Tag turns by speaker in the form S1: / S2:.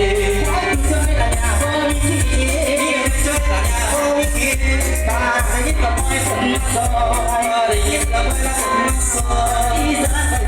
S1: Sorry, I'm not
S2: sorry.